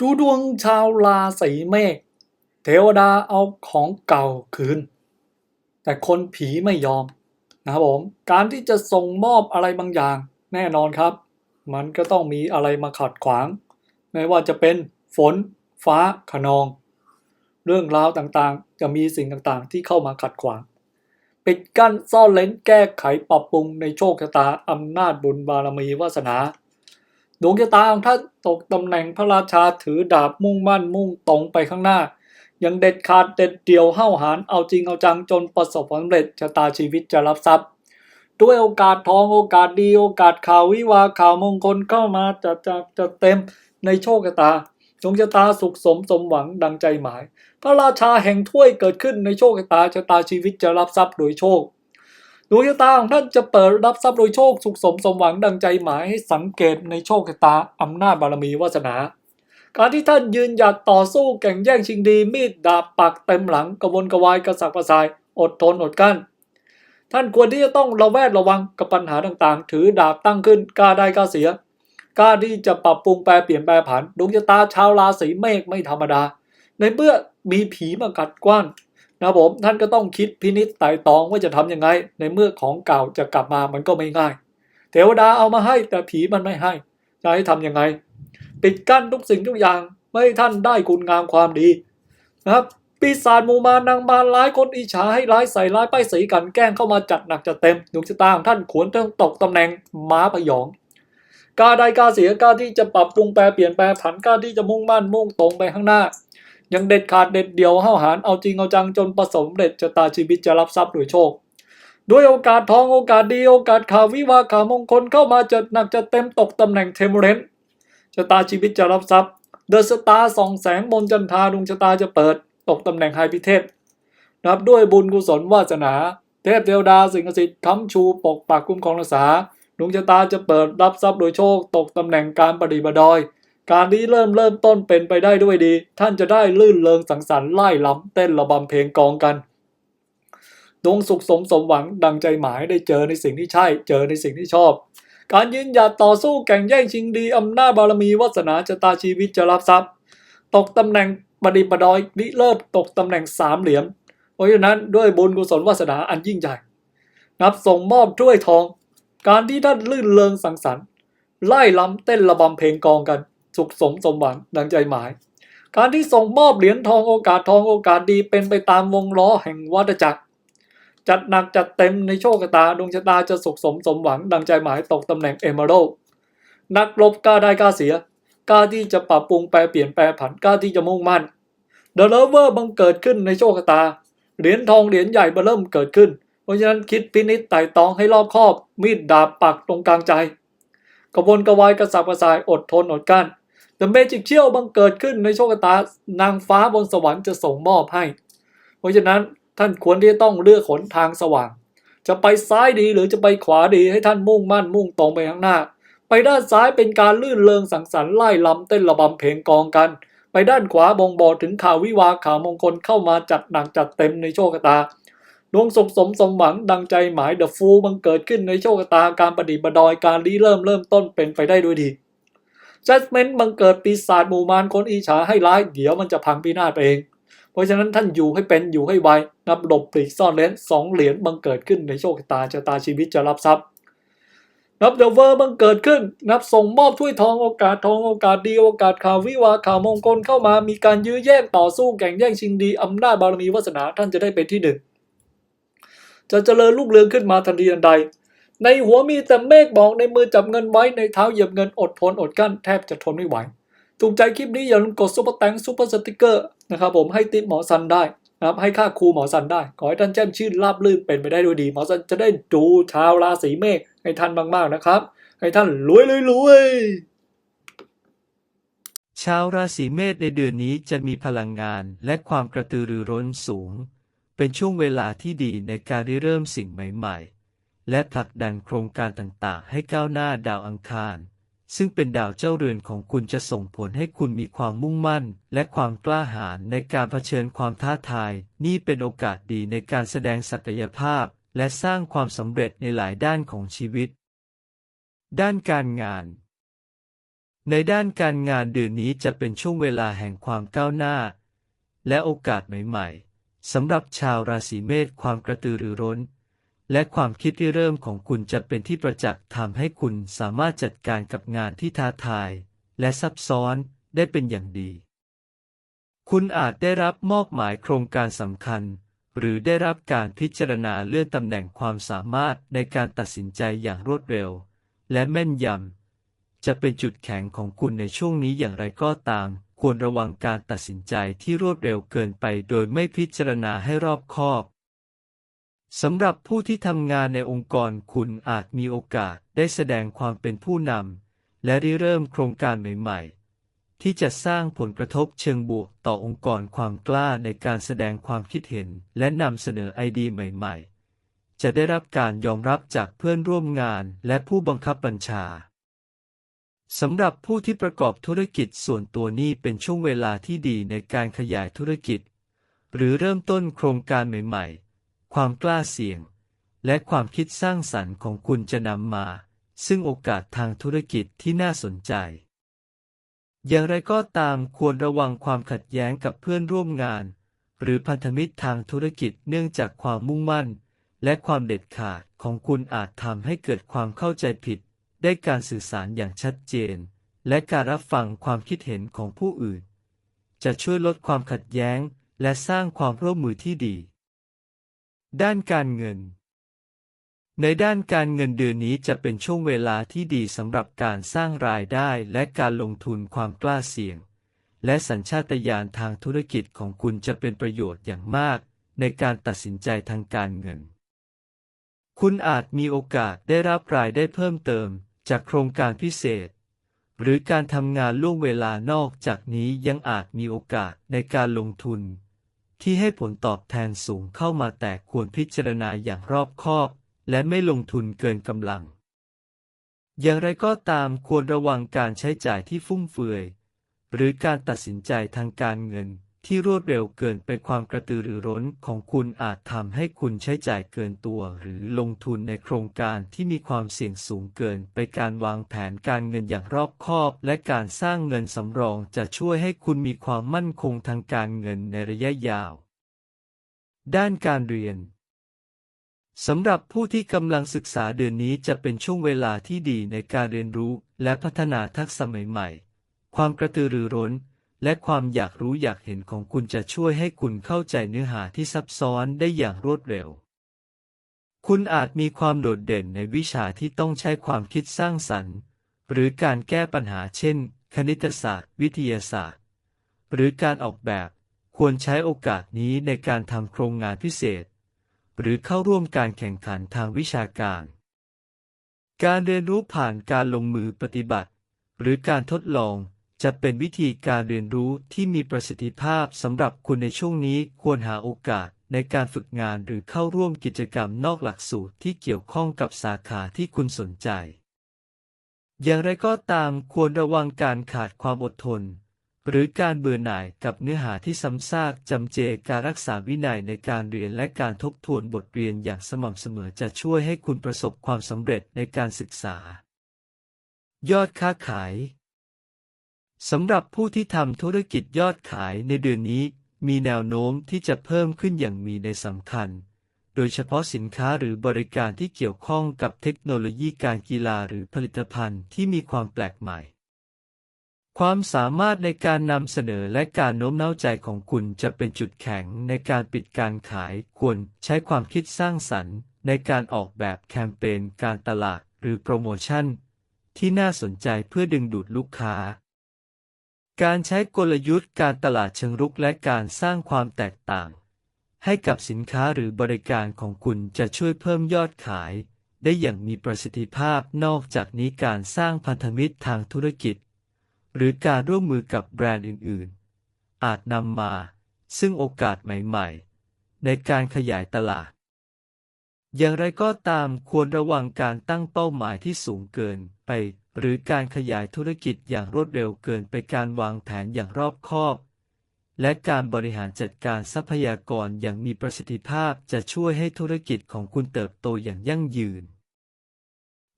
ดูดวงชาวราศีเมษเทวดาเอาของเก่าคืน แต่คนผีไม่ยอมนะครับผมการที่จะส่งมอบอะไรบางอย่าง แน่นอนครับ มันก็ต้องมีอะไรมาขัดขวาง ไม่ว่าจะเป็นฝน ฟ้าขนอง เรื่องราวต่างๆ จะมีสิ่งต่างๆ ที่เข้ามาขัดขวาง ปิดกั้นซ่อนเลนแก้ไขปรับปรุงในโชคชะตาอำนาจบุญบารมีวาสนา ดวงชะตาของท่านตกตำแหน่งพระราชาถือดาบมุ่งมั่นมุ่งตรงไปข้างหน้า ยังเด็ดขาดเด็ดเดี่ยวห้าวหาญเอาจริงเอาจังจนประสบความสำเร็จชะตาชีวิตจะรับทรัพย์ ด้วยโอกาสทองโอกาสดีโอกาสข่าววิวาข่าวมงคลเข้ามาจะจะจะเต็มในโชคชะตาดวงชะตาสุขสมสมหวังดังใจหมาย พระราชาแห่งถ้วยเกิดขึ้นในโชคชะตาชะตาชีวิตจะรับทรัพย์โดยโชค ดวงชะตาของท่านจะเปิดรับทรัพย์โดยโชคสุขสมสมหวังดังใจหมายให้สังเกตในโชคชะตาอำนาจบารมีวาสนา การที่ท่านยืนหยัดต่อสู้แข่งแย่งชิงดี มีดดาบปักเต็มหลังกระวนกระวายกระสับกระส่าย อดทนอดกั้น ท่านควรที่จะต้องระแวดระวังกับปัญหาต่างๆ ถือดาบตั้งขึ้นกล้าได้กล้าเสียกล้าที่จะปรับปรุงแปลเปลี่ยนแปลผันดวงชะตาชาวราศีเมษไม่ธรรมดา ในเมื่อมีผีมากัดกว้าน นะครับผมท่านก็ต้องคิดพินิจไต่ตองว่าจะทำยังไง ในเมื่อของเก่าจะกลับมามันก็ไม่ง่าย เทวดาเอามาให้แต่ผีมันไม่ให้จะให้ทำยังไง ปิดกั้นทุกสิ่งทุกอย่างไม่ให้ท่านได้คุณงามความดีนะครับปีศาจมูมานางมารร้ายคนอิจฉาให้ร้ายใส่ร้ายป้ายสีกันแกล้งเข้ามาจัดหนักจัดเต็มดวงชะตาของท่านขวนต้องตกตำแหน่งม้าพยองกล้าได้กล้าเสียกล้าที่จะปรับปรุงแปลเปลี่ยนแปลผันกล้าที่จะมุ่งมั่นมุ่งตรงไปข้างหน้า ยังเด็ดขาดเด็ดเดี่ยวห้าวหาญเอาจริงเอาจังจนประสบสำเร็จชะตาชีวิตจะรับทรัพย์โดยโชค ด้วยโอกาสทองโอกาสดีโอกาสข่าววิวาข่าวมงคลเข้ามาจัดหนักจัดเต็มตกตำแหน่งเทมเรนชะตาชีวิตจะรับทรัพย์เดอะสตาร์สองแสงบนจันทาดวงชะตาจะเปิด ตกตำแหน่งไฮพิเทพนับด้วยบุญกุศลวาสนา เทพเทวดาสิงศักดิ์สิทธิ์ค้ำชูปกปักคุ้มครองรักษาดวงชะตาจะเปิดรับทรัพย์โดยโชค ตกตำแหน่งการปฏิบัติดอย การที่เริ่มเริ่มต้นเป็นไปได้ด้วยดี ท่านจะได้ลื่นเริงสังสรรค์ไล่ล้ำเต้นระบำเพลงกองกันดวงสุขสมสมหวังดังใจหมายได้เจอในสิ่งที่ใช่ เจอในสิ่งที่ชอบ การยืนหยัดต่อสู้แข่งแย่งชิงดีอำนาจบารมีวาสนาชะตาชีวิตจะรับทรัพย์ ตกตำแหน่งบดิบดอยวิเลิศตกตำแหน่งสามเหลี่ยม เพราะฉะนั้นด้วยบุญกุศลวาสนาอันยิ่งใหญ่นับส่งมอบถ้วยทอง การที่ท่านลื่นเริงสังสรรค์ ไล่ล้ำเต้นระบำเพลงกองกัน สุขสมสมหวังดังใจหมาย การที่ส่งมอบเหรียญทองโอกาสทองโอกาสดีเป็นไปตามวงล้อแห่งวัฏจักร จัดหนักจัดเต็มในโชคชะตาดวงชะตาจะสุขสมสมหวัง ดังใจหมายตกตำแหน่งเอเมอรัลนักรบกล้าได้กล้าเสียกล้าที่จะปรับปรุงแปลเปลี่ยนแปลผันกล้าที่จะมุ่งมั่นเดอะเลเวอร์บังเกิดขึ้นในโชคชะตาเหรียญทองเหรียญใหญ่เบอร์เริ่มเกิดขึ้น เพราะฉะนั้นคิดพินิจไต่ตองให้รอบคอบ มีดดาบปักตรงกลางใจ กระวนกระวายกระสับกระส่ายอดทนอดกั้น The Magic เชี่ยวบังเกิดขึ้นในโชคชะตานางฟ้าบนสวรรค์จะส่งมอบให้ เพราะฉะนั้นท่านควรที่จะต้องเลือกหนทางสว่าง จะไปซ้ายดีหรือจะไปขวาดีให้ท่านมุ่งมั่นมุ่งตรงไปข้างหน้า ไปด้านซ้ายเป็นการลื่นเริงสังสรรค์ไล่ลำเต้นระบำเพลงกองกัน ไปด้านขวาบ่งบอกถึงข่าววิวาข่าวมงคลเข้ามาจัดหนักจัดเต็มในโชคชะตาดวงสุขสมสมหวังดังใจหมายเดอะฟูบังเกิดขึ้นในโชคชะตาการปฏิบัติดอยการรีเริ่มเริ่มต้นเป็นไปได้ด้วยดี judgment บังเกิดปีศาจหมู่มารคนอิจฉาให้ร้าย เดี๋ยวมันจะพังพินาศไปเอง เพราะฉะนั้นท่านอยู่ให้เป็นอยู่ให้ไวนับหลบปลีกซ่อนเลนสองเหรียญบังเกิดขึ้นในโชคชะตาชะตาชีวิตจะรับทรัพย์นับเดเวอร์บังเกิดขึ้น นับส่งมอบถ้วยทองโอกาสทองโอกาสดีโอกาสข่าววิวาข่าวมงคลเข้ามามีการยื้อแย่งต่อสู้แข่งแย่งชิงดีอำนาจบารมีวาสนาท่านจะได้เป็นที่หนึ่งจะเจริญรุ่งเรืองขึ้นมาทันทีทันใด ในหัวมีแต่เมฆบอกในมือจับเงินไว้ในเท้าเหยียบเงินอดทนอดกั้นแทบจะทนไม่ไหว ถูกใจคลิปนี้อย่าลืมกดซุปเปอร์แตงซุปเปอร์สติกเกอร์นะครับผมให้ติปหมอซันได้นะครับให้ค่าครูหมอซันได้ ขอให้ท่านแจ้มชื่นราบลื่นเป็นไปได้ด้วยดี หมอซันจะได้ดูชาวราศีเมษให้ท่านมากๆนะครับ ให้ท่านรวยรวยชาวราศีเมษในเดือนนี้จะมีพลังงานและความกระตือรือร้นสูง เป็นช่วงเวลาที่ดีในการริเริ่มสิ่งใหม่ ๆ และผลักดันโครงการต่างๆ ให้ก้าวหน้าดาวอังคาร ซึ่งเป็นดาวเจ้าเรือนของคุณจะส่งผลให้คุณมีความมุ่งมั่น และความกล้าหาญในการเผชิญความท้าทาย นี่เป็นโอกาสดีในการแสดงศักยภาพ และสร้างความสำเร็จในหลายด้านของชีวิต ด้านการงาน ในด้านการงานเดือนนี้จะเป็นช่วงเวลาแห่งความก้าวหน้า และโอกาสใหม่ ๆสำหรับชาวราศีเมษความกระตือรือร้น และความคิดริเริ่มของคุณจะเป็นที่ประจักษ์ทำให้คุณสามารถจัดการกับงานที่ท้าทาย และซับซ้อนได้เป็นอย่างดี คุณอาจได้รับมอบหมายโครงการสำคัญ หรือได้รับการพิจารณาเลื่อนตำแหน่งความสามารถในการตัดสินใจอย่างรวดเร็ว และแม่นยำ จะเป็นจุดแข็งของคุณในช่วงนี้อย่างไรก็ตาม ควรระวังการตัดสินใจที่รวดเร็วเกินไป โดยไม่พิจารณาให้รอบคอบ สำหรับผู้ที่ทำงานในองค์กรคุณอาจมีโอกาสได้แสดงความเป็นผู้นำและริเริ่มโครงการใหม่ ๆ ที่จะสร้างผลกระทบเชิงบวกต่อองค์กรความกล้าในการแสดงความคิดเห็นและนำเสนอไอเดียใหม่ ๆ จะได้รับการยอมรับจากเพื่อนร่วมงานและผู้บังคับบัญชาสำหรับผู้ที่ประกอบธุรกิจส่วนตัวนี้เป็นช่วงเวลาที่ดีในการขยายธุรกิจ หรือเริ่มต้นโครงการใหม่ ๆ ความกล้าเสี่ยง และความคิดสร้างสรรค์ของคุณจะนำมา ซึ่งโอกาสทางธุรกิจที่น่าสนใจ อย่างไรก็ตามควรระวังความขัดแย้งกับเพื่อนร่วมงาน หรือพันธมิตรทางธุรกิจเนื่องจากความมุ่งมั่น และความเด็ดขาดของคุณอาจทำให้เกิดความเข้าใจผิด ได้การสื่อสารอย่างชัดเจน และการรับฟังความคิดเห็นของผู้อื่น จะช่วยลดความขัดแย้ง และสร้างความร่วมมือที่ดี ด้านการเงิน ในด้านการเงินเดือนนี้จะเป็นช่วงเวลาที่ดีสำหรับการสร้างรายได้และการลงทุนความกล้าเสี่ยง และสัญชาตญาณทางธุรกิจของคุณจะเป็นประโยชน์อย่างมาก ในการตัดสินใจทางการเงิน คุณอาจมีโอกาสได้รับรายได้เพิ่มเติม จากโครงการพิเศษ หรือการทำงานล่วงเวลานอกจากนี้ยังอาจมีโอกาสในการลงทุน ที่ให้ผลตอบแทนสูงเข้ามาแต่ควรพิจารณาอย่างรอบคอบ และไม่ลงทุนเกินกำลัง อย่างไรก็ตามควรระวังการใช้จ่ายที่ฟุ่มเฟือย หรือการตัดสินใจทางการเงิน ที่รวดเร็วเกินไปความกระตือรือร้นของคุณอาจทำให้คุณใช้จ่ายเกินตัว หรือลงทุนในโครงการที่มีความเสี่ยงสูงเกิน ไปการวางแผนการเงินอย่างรอบคอบ และการสร้างเงินสำรองจะช่วยให้คุณมีความมั่นคงทางการเงินในระยะยาว ด้านการเรียนสำหรับผู้ที่กำลังศึกษาเดือนนี้จะเป็นช่วงเวลาที่ดีในการเรียนรู้และพัฒนาทักษะใหม่ๆ ความกระตือรือร้น และความอยากรู้อยากเห็นของคุณจะช่วยให้คุณเข้าใจเนื้อหาที่ซับซ้อนได้อย่างรวดเร็ว คุณอาจมีความโดดเด่นในวิชาที่ต้องใช้ความคิดสร้างสรรค์ หรือการแก้ปัญหาเช่น คณิตศาสตร์ วิทยาศาสตร์ หรือการออกแบบ ควรใช้โอกาสนี้ในการทำโครงงานพิเศษ หรือเข้าร่วมการแข่งขันทางวิชาการ การเรียนรู้ผ่านการลงมือปฏิบัติ หรือการทดลอง จะเป็นวิธีการเรียนรู้ที่มีประสิทธิภาพสำหรับคุณในช่วงนี้ควรหาโอกาสในการฝึกงานหรือเข้าร่วมกิจกรรมนอกหลักสูตรที่เกี่ยวข้องกับสาขาที่คุณสนใจ อย่างไรก็ตามควรระวังการขาดความอดทน หรือการเบื่อหน่ายกับเนื้อหาที่ซ้ำซากจำเจการรักษาวินัยในการเรียนและการทบทวนบทเรียนอย่างสม่ำเสมอจะช่วยให้คุณประสบความสำเร็จในการศึกษา ยอดค้าขาย สำหรับผู้ที่ทำธุรกิจยอดขายในเดือนนี้ มีแนวโน้มที่จะเพิ่มขึ้นอย่างมีในสำคัญ โดยเฉพาะสินค้าหรือบริการที่เกี่ยวข้องกับเทคโนโลยีการกีฬาหรือผลิตภัณฑ์ที่มีความแปลกใหม่ ความสามารถในการนำเสนอและการโน้มน้าวใจของคุณจะเป็นจุดแข็งในการปิดการขายควรใช้ความคิดสร้างสรรค์ ในการออกแบบแคมเปญการตลาดหรือโปรโมชั่น ที่น่าสนใจเพื่อดึงดูดลูกค้า การใช้กลยุทธ์การตลาดเชิงรุกและการสร้างความแตกต่าง ให้กับสินค้าหรือบริการของคุณจะช่วยเพิ่มยอดขาย ได้อย่างมีประสิทธิภาพนอกจากนี้การสร้างพันธมิตรทางธุรกิจ หรือการร่วมมือกับแบรนด์อื่นๆ อาจนำมา ซึ่งโอกาสใหม่ๆ ในการขยายตลาด อย่างไรก็ตามควรระวังการตั้งเป้าหมายที่สูงเกินไป หรือการขยายธุรกิจอย่างรวดเร็วเกินไปการวางแผนอย่างรอบคอบ และการบริหารจัดการทรัพยากรอย่างมีประสิทธิภาพจะช่วยให้ธุรกิจของคุณเติบโตอย่างยั่งยืน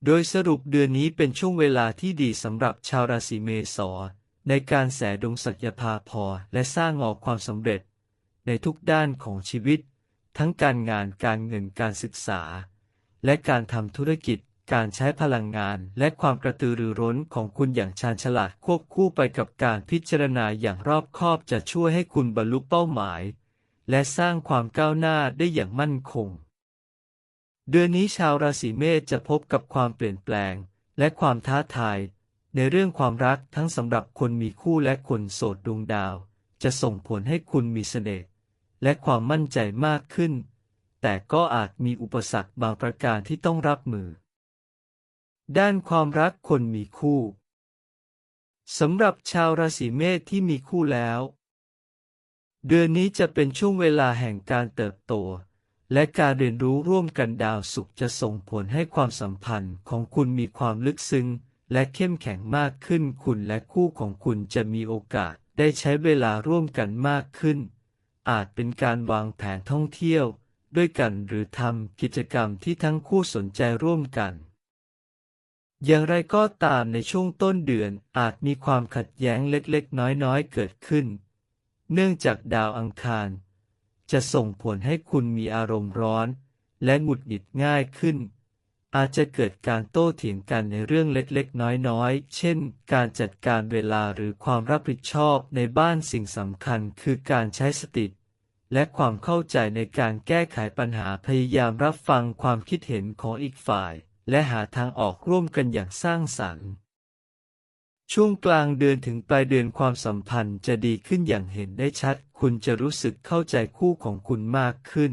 โดยสรุปเดือนนี้เป็นช่วงเวลาที่ดีสำหรับชาวราศีเมษรในการแสดงศักยภาพพอและสร้างออกความสำเร็จ ในทุกด้านของชีวิต ทั้งการงานการเงินการศึกษา และการทำธุรกิจ การใช้พลังงานและความกระตือรือร้นของคุณอย่างชาญฉลาดควบคู่ไปกับการพิจารณาอย่างรอบคอบจะช่วยให้คุณบรรลุเป้าหมาย และสร้างความก้าวหน้าได้อย่างมั่นคง เดือนนี้ชาวราศีเมษจะพบกับความเปลี่ยนแปลง และความท้าทาย ในเรื่องความรักทั้งสำหรับคนมีคู่และคนโสดดวงดาว จะส่งผลให้คุณมีเสน่ห์และความมั่นใจมากขึ้น แต่ก็อาจมีอุปสรรคบางประการที่ต้องรับมือ ด้านความรักคนมีคู่สำหรับชาวราศีเมษที่มีคู่แล้ว เดือนนี้จะเป็นช่วงเวลาแห่งการเติบโต และการเรียนรู้ร่วมกันดาวสุขจะส่งผลให้ความสัมพันธ์ของคุณมีความลึกซึ้ง และเข้มแข็งมากขึ้นคุณและคู่ของคุณจะมีโอกาสได้ใช้เวลาร่วมกันมากขึ้น อาจเป็นการวางแผนท่องเที่ยว ด้วยกันหรือทำกิจกรรมที่ทั้งคู่สนใจร่วมกัน อย่างไรก็ตามในช่วงต้นเดือนอาจมีความขัดแย้งเล็กๆ น้อยๆ เกิดขึ้น เนื่องจากดาวอังคาร จะส่งผลให้คุณมีอารมณ์ร้อน และหงุดหงิดง่ายขึ้น อาจจะเกิดการโต้เถียงกันในเรื่องเล็กๆ น้อยๆ เช่น การจัดการเวลาหรือความรับผิดชอบในบ้านสิ่งสำคัญคือการใช้สติและความเข้าใจในการแก้ไขปัญหาพยายามรับฟังความคิดเห็นของอีกฝ่าย และหาทางออกร่วมกันอย่างสร้างสรรค์ ช่วงกลางเดือนถึงปลายเดือนความสัมพันธ์จะดีขึ้นอย่างเห็นได้ชัด คุณจะรู้สึกเข้าใจคู่ของคุณมากขึ้น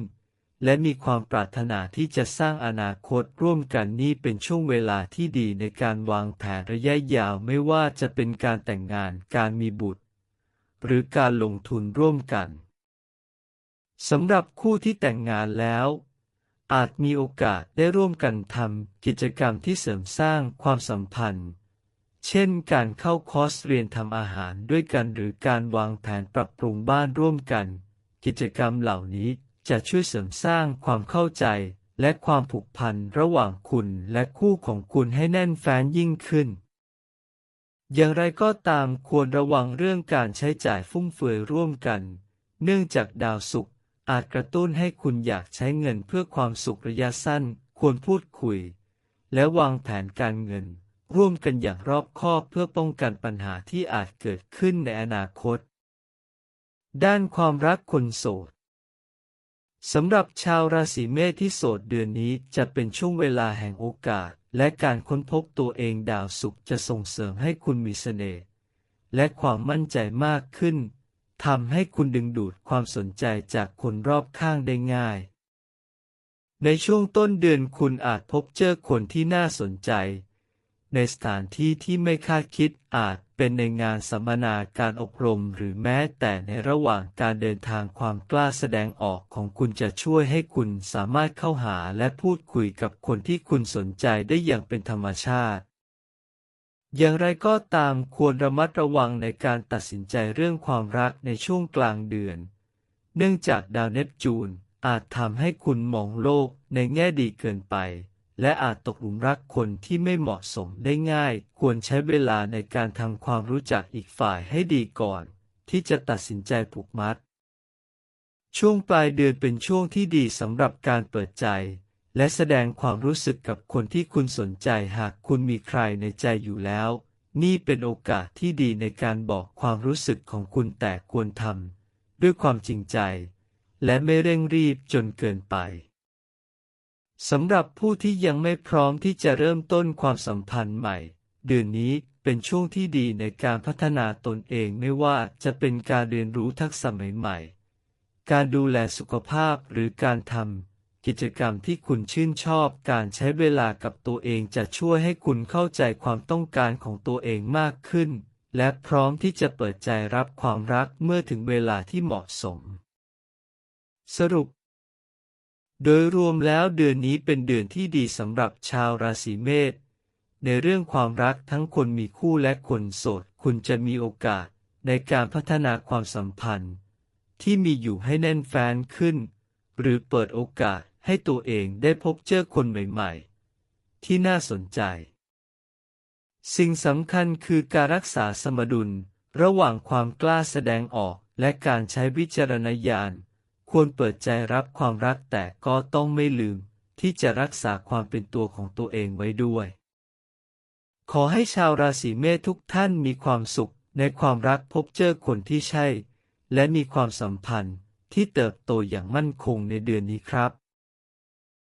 และมีความปรารถนาที่จะสร้างอนาคตร่วมกันนี่เป็นช่วงเวลาที่ดีในการวางแผนระยะยาวไม่ว่าจะเป็นการแต่งงานการมีบุตร หรือการลงทุนร่วมกันสำหรับคู่ที่แต่งงานแล้ว อาจมีโอกาสได้ร่วมกันทำกิจกรรมที่เสริมสร้างความสัมพันธ์ เช่นการเข้าคอร์สเรียนทำอาหารด้วยกันหรือการวางแผนปรับปรุงบ้านร่วมกัน กิจกรรมเหล่านี้จะช่วยเสริมสร้างความเข้าใจและความผูกพันระหว่างคุณและคู่ของคุณให้แน่นแฟ้นยิ่งขึ้น อย่างไรก็ตามควรระวังเรื่องการใช้จ่ายฟุ่มเฟือยร่วมกัน เนื่องจากดาวศุกร์ อาจกระตุ้นให้คุณอยากใช้เงินเพื่อความสุขระยะสั้น ควรพูดคุย และวางแผนการเงิน ร่วมกันอย่างรอบคอบเพื่อป้องกันปัญหาที่อาจเกิดขึ้นในอนาคต ด้านความรักคนโสดสำหรับชาวราศีเมษที่โสดเดือนนี้จะเป็นช่วงเวลาแห่งโอกาส และการค้นพบตัวเองดาวสุขจะส่งเสริมให้คุณมีเสน่ห์และความมั่นใจมากขึ้น ทำให้คุณดึงดูดความสนใจจากคนรอบข้างได้ง่าย ในช่วงต้นเดือนคุณอาจพบเจอคนที่น่าสนใจ ในสถานที่ที่ไม่คาดคิดอาจเป็นในงานสัมมนาการอบรมหรือแม้แต่ในระหว่างการเดินทางความกล้าแสดงออกของคุณจะช่วยให้คุณสามารถเข้าหาและพูดคุยกับคนที่คุณสนใจได้อย่างเป็นธรรมชาติ อย่างไรก็ตามควรระมัดระวังในการตัดสินใจเรื่องความรักในช่วงกลางเดือน เนื่องจากดาวเนปจูนอาจทำให้คุณมองโลกในแง่ดีเกินไป และอาจตกหลุมรักคนที่ไม่เหมาะสมได้ง่าย ควรใช้เวลาในการทำความรู้จักอีกฝ่ายให้ดีก่อน ที่จะตัดสินใจผูกมัด ช่วงปลายเดือนเป็นช่วงที่ดีสำหรับการเปิดใจ และแสดงความรู้สึกกับคนที่คุณสนใจหากคุณมีใครในใจอยู่แล้ว นี่เป็นโอกาสที่ดีในการบอกความรู้สึกของคุณแต่ควรทำด้วยความจริงใจ และไม่เร่งรีบจนเกินไปสำหรับผู้ที่ยังไม่พร้อมที่จะเริ่มต้นความสัมพันธ์ใหม่ เดือนนี้เป็นช่วงที่ดีในการพัฒนาตนเองไม่ว่าจะเป็นการเรียนรู้ทักษะใหม่ๆ การดูแลสุขภาพหรือการทำ กิจกรรมที่คุณชื่นชอบการใช้เวลากับตัวเองจะช่วยให้คุณเข้าใจความต้องการของตัวเองมากขึ้น และพร้อมที่จะเปิดใจรับความรักเมื่อถึงเวลาที่เหมาะสม สรุป โดยรวมแล้วเดือนนี้เป็นเดือนที่ดีสำหรับชาวราศีเมษในเรื่องความรักทั้งคนมีคู่และคนโสด คุณจะมีโอกาสในการพัฒนาความสัมพันธ์ ที่มีอยู่ให้แน่นแฟ้นขึ้น หรือเปิดโอกาสให้ตัวเองได้พบเจอคนใหม่ๆ ที่น่าสนใจ สิ่งสำคัญคือการรักษาสมดุลระหว่างความกล้าแสดงออกและการใช้วิจารณญาณ ควรเปิดใจรับความรักแต่ก็ต้องไม่ลืมที่จะรักษาความเป็นตัวของตัวเองไว้ด้วย ขอให้ชาวราศีเมษทุกท่านมีความสุขในความรักพบเจอคนที่ใช่ และมีความสัมพันธ์ ที่เติบโตอย่างมั่นคงในเดือนนี้ครับ